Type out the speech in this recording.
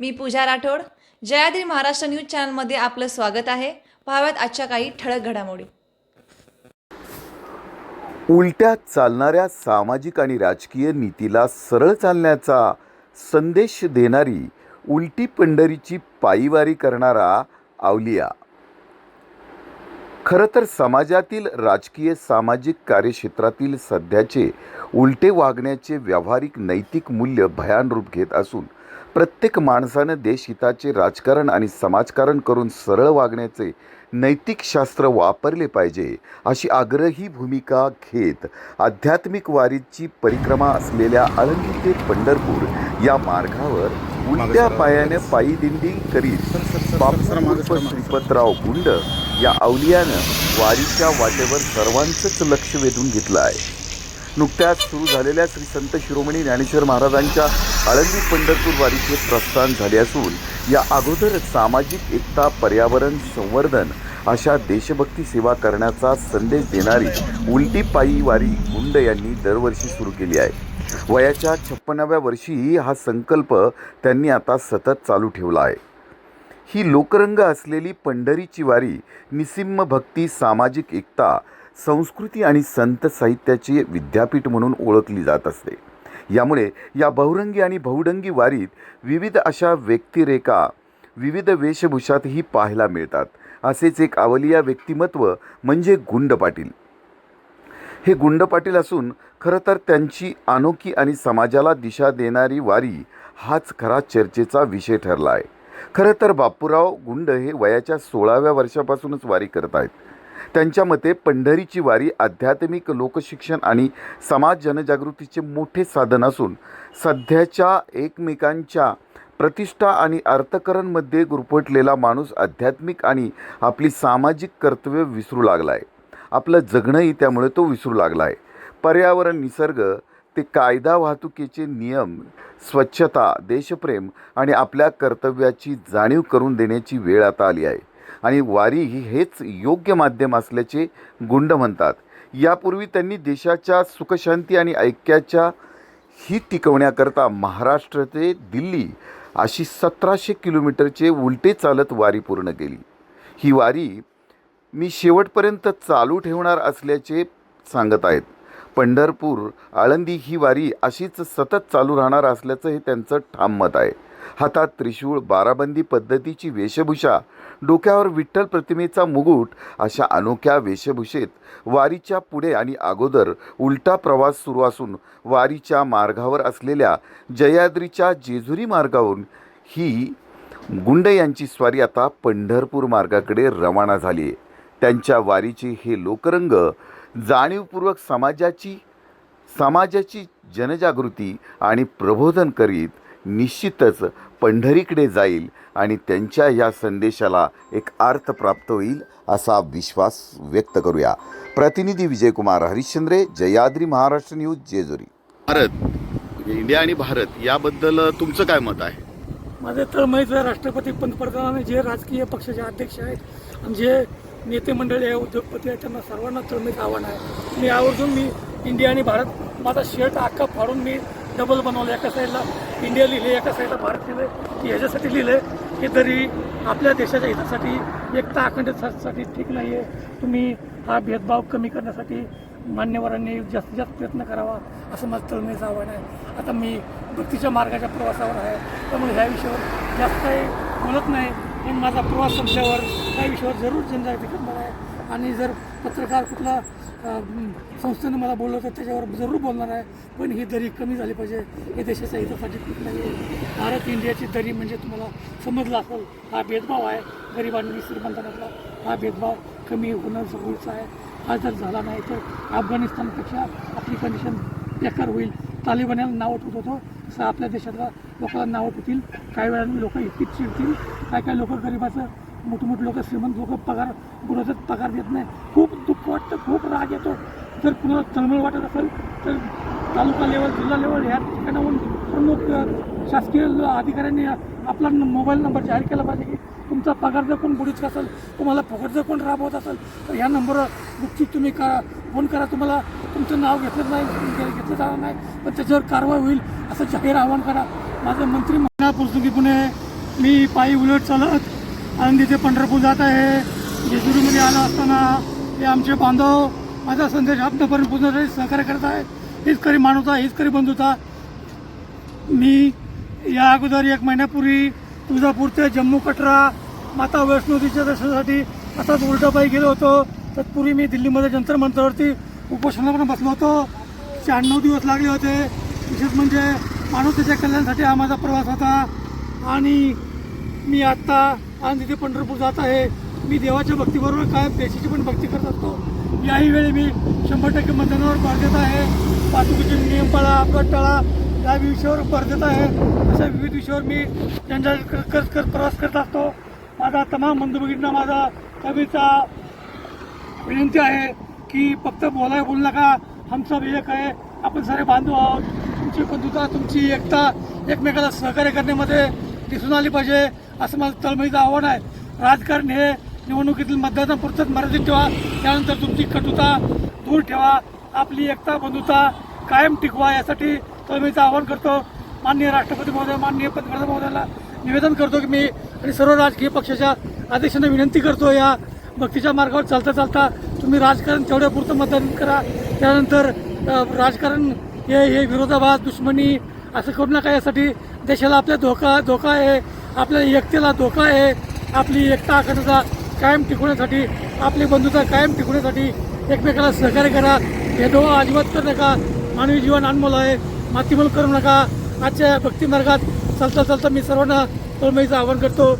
मी Pooja Rathod. Jayadri Maharashtra news चॅनलमध्ये आपलं स्वागत आहे. पाहाव्यात आजच्या काही ठळक घडामोडी. उलट्या चालणाऱ्या सामाजिक आणि राजकीय नीतीला सरळ चालण्याचा संदेश देणारी उलटी पंढरीची पायीवारी करणारा आवलिया. खरं तर समाजातील राजकीय सामाजिक कार्यक्षेत्रातील सध्याचे उलटे वागण्याचे व्यावहारिक नैतिक मूल्य भयान रूप घेत असून प्रत्येक माणसानं देशहिताचे राजकारण आणि समाजकारण करून सरळ वागण्याचे नैतिक शास्त्र वापरले पाहिजे अशी आग्रही भूमिका घेत आध्यात्मिक वारीची परिक्रमा असलेल्या आळंदी ते पंढरपूर या मार्गावर उलट्या पायाने पायी दिंडी करीत बापू श्रीपतराव गुंड या अवलियानं वारीच्या वाटेवर सर्वांचंच लक्ष वेधून घेतलं आहे नुकत्याच सुरू झालेल्या श्री संत शिरोमणी ज्ञानेश्वर महाराजांच्या आळंदी पंढरपूर वारीचे प्रस्थान झाले असून या अगोदर सामाजिक एकता पर्यावरण संवर्धन अशा देशभक्ती सेवा करण्याचा संदेश देणारी उलटी पायी वारी गुंड यांनी दरवर्षी सुरू केली आहे. वयाच्या छप्पनाव्या वर्षीही हा संकल्प त्यांनी आता सतत चालू ठेवला आहे. ही लोकरंग असलेली पंढरीची वारी निसिम्म भक्ती सामाजिक एकता संस्कृती आणि संत साहित्याचे विद्यापीठ म्हणून ओळखली जात असते. यामुळे या बहुरंगी आणि बहुडंगी वारीत विविध अशा व्यक्तिरेखा विविध वेशभूषातही पाहायला मिळतात. असेच एक आवलिया व्यक्तिमत्व म्हणजे गुंड पाटील. हे गुंड पाटील असून खरं तर त्यांची अनोखी आणि समाजाला दिशा देणारी वारी हाच खरा चर्चेचा विषय ठरला आहे. खरं तर बापूराव गुंड हे वयाच्या सोळाव्या वर्षापासूनच वारी करत आहेत. त्यांच्या मते पंढरीची वारी आध्यात्मिक लोकशिक्षण आणि समाज जनजागृतीचे मोठे साधन असून सध्याच्या एकमेकांच्या प्रतिष्ठा आणि अर्थकरणमध्ये गुरफटलेला माणूस आध्यात्मिक आणि आपली सामाजिक कर्तव्य विसरू लागला आहे आपलं जगणंही त्यामुळे तो विसरू लागला आहे पर्यावरण निसर्ग ते कायदा वाहतुकीचे नियम स्वच्छता देशप्रेम आणि आपल्या कर्तव्याची जाणीव करून देण्याची वेळ आता आली आहे. आणि वारी ही हेच योग्य माध्यम असल्याचे गुंड म्हणतात. यापूर्वी त्यांनी देशाच्या सुखशांती आणि ऐक्याच्या ही टिकवण्याकरता महाराष्ट्र ते दिल्ली अशी सतराशे किलोमीटरचे उलटे चालत वारी पूर्ण केली. ही वारी मी शेवटपर्यंत चालू ठेवणार असल्याचे सांगत आहेत. पंढरपूर आळंदी ही वारी अशीच सतत चालू राहणार असल्याचं हे त्यांचं ठाम मत आहे. हातात त्रिशूळ बाराबंदी पद्धतीची वेशभूषा डोक्यावर विठ्ठल प्रतिमेचा मुगुट अशा अनोख्या वेशभूषेत वारीच्या पुढे आणि अगोदर उलटा प्रवास सुरू असून वारीच्या मार्गावर असलेल्या जयाद्रीच्या जेजुरी मार्गावरून ही गुंड यांची स्वारी आता पंढरपूर मार्गाकडे रवाना झाली आहे. त्यांच्या वारीचे हे लोकरंग जाणीवपूर्वक समाजाची समाजाची जनजागृती आणि प्रबोधन करीत निश्चितच पंढरीकडे जाईल आणि त्यांच्या या संदेशाला एक अर्थ प्राप्त होईल असा विश्वास व्यक्त करूया. प्रतिनिधी विजयकुमार हरिश्चंद्रे जयाद्री महाराष्ट्र न्यूज जेजुरी. भारत म्हणजे इंडिया आणि भारत याबद्दल तुमचं काय मत आहे? माझे तळमळीचे राष्ट्रपती पंतप्रधान जे राजकीय पक्षाचे अध्यक्ष आहेत आणि जे नेते मंडळी आहे उद्योगपती आहेत त्यांना सर्वांना तळमळीचं आव्हान आहे. मी आवर्जून मी इंडिया आणि भारत माझा शर्ट अख्खा फाडून मी डबल बनवलं. एका साईडला इंडिया लिहिले एका साईडला भारत लिहिले. की ह्याच्यासाठी लिहिलं की तरी आपल्या देशाच्या हितासाठी एकता अखंडतेसाठी ठीक नाही आहे तुम्ही हा भेदभाव कमी करण्यासाठी मान्यवरांनी जास्तीत जास्त प्रयत्न करावा असं माझं तळमळीचं आव्हान आहे. आता मी भक्तीच्या मार्गाच्या प्रवासावर आहे. त्यामुळे ह्या विषयावर जास्त काही बोलत नाही. पण माझा प्रवास संपल्यावर त्या विषयावर जरूर जनजागृती करणार आहे. आणि जर पत्रकार कुठला संस्थेनं मला बोललं तर त्याच्यावर जरूर बोलणार आहे. पण ही दरी कमी झाली पाहिजे. हे देशाच्या हितासाठी खूप नाही आहे. भारत इंडियाची दरी म्हणजे तुम्हाला समजलं असेल हा भेदभाव आहे. गरिबांनी श्रीमंतांमधला हा भेदभाव कमी होणं जरुरीचं आहे. हा जर झाला नाही तर अफगाणिस्तानपेक्षा आपली कंडिशन बेकार होईल. तालिबान्याला नाव होत होतो. तसं आपल्या देशातल्या लोकांना नावं होतील काही वेळाने लोक इतकीच चिडतील. काय काय लोक गरिबाचं मोठमोठ लोक श्रीमंत लोक पगार बुडवतात पगार देत नाही. खूप दुःख वाटतं खूप राग येतो. जर कुणाला तळमळ वाटत असेल तर तालुका लेवल जिल्हा लेवल ह्या ठिकाणाहून प्रमुख शासकीय अधिकाऱ्यांनी आपला मोबाईल नंबर जाहीर केला पाहिजे की तुमचा पगार जर कोण बुडीत असेल तुम्हाला फुकट जर कोण राबवत असेल तर ह्या नंबरवर गुपचूप तुम्ही करा फोन करा. तुम्हाला तुमचं नाव घेतलं नाही घेतलं जाणार नाही पण त्याच्यावर कारवाई होईल असं जाहीर आवाहन करा. माझं मंत्री म्हणा पुणे मी पायी उलट चालत आणि तिथे पंढरपूर जात आहे. जेजुरीमध्ये आलो असताना हे आमचे बांधव माझा संदेश आपल्यापर्यंत पोहोचण्यासाठी सहकार्य करत आहे हीच खरी मानवता हीच खरी बंधुता मी या अगोदर एक महिन्यापूर्वी तुळजापूर ते जम्मू कटरा माता वैष्णोदेवीच्या दर्शनासाठी असाच उलटापाई गेलो होतो. तत्पूर्वी मी दिल्लीमध्ये जंतर मंतरवरती उपोषणाला पण बसलो होतो. चार नऊ दिवस लागले होते. विशेष म्हणजे माणूस त्याच्या कल्याणासाठी हा माझा प्रवास होता. आणि मी आत्ता आणि तिथे पंढरपूर जात आहे. मी देवाच्या भक्तीबरोबर काय देशाची पण भक्ती करत असतो. याही वेळी मी शंभर टक्के मतदानावर भर देत आहे. वाहतुकीचे नियम पाळा अपघात टाळा या विषयावर भर देत आहे. अशा विविध विषयावर मी त्यांचा करत करत प्रवास करत असतो. माझा तमाम बंधुभगिनींना माझा कविता विनंती आहे की फक्त बोलाय बोलू नका. आमचा विवेक एक आहे. आपण सारे बांधव आहोत. तुमची बंधुता तुमची एकता एकमेकाला सहकार्य करण्यामध्ये दिसून आली पाहिजे असं माझं तळमळीचं आव्हान आहे. राजकारण हे निवडणुकीतील मतदानापुरतंच मर्यादित ठेवा. त्यानंतर तुमची कटुता दूर ठेवा. आपली एकता बंधुता कायम टिकवा यासाठी तळमळीचं आवाहन करतो. माननीय राष्ट्रपती महोदय माननीय पंतप्रधान महोदयाला निवेदन करतो की मी आणि सर्व राजकीय पक्षाच्या अध्यक्षांना विनंती करतो. या भक्तीच्या मार्गावर चालता चालता तुम्ही राजकारण तेवढ्या पुरतं मतदान करा. त्यानंतर राजकारण हे हे विरोधाभास दुश्मनी असं करू नका यासाठी देशाला आपल्या धोका धोका आहे आपल्या एकतेला धोका आहे. आपली एकता अखंडता कायम टिकवण्यासाठी आपली बंधुता कायम टिकवण्यासाठी एकमेकाला सहकार्य करा. भेदभाव अजिबात करू नका. मानवी जीवन अनमोल आहे. मातीमोल करू नका. आजच्या भक्ती मार्गात चालता चालता मी सर्वांना तळमळीचं आवाहन करतो.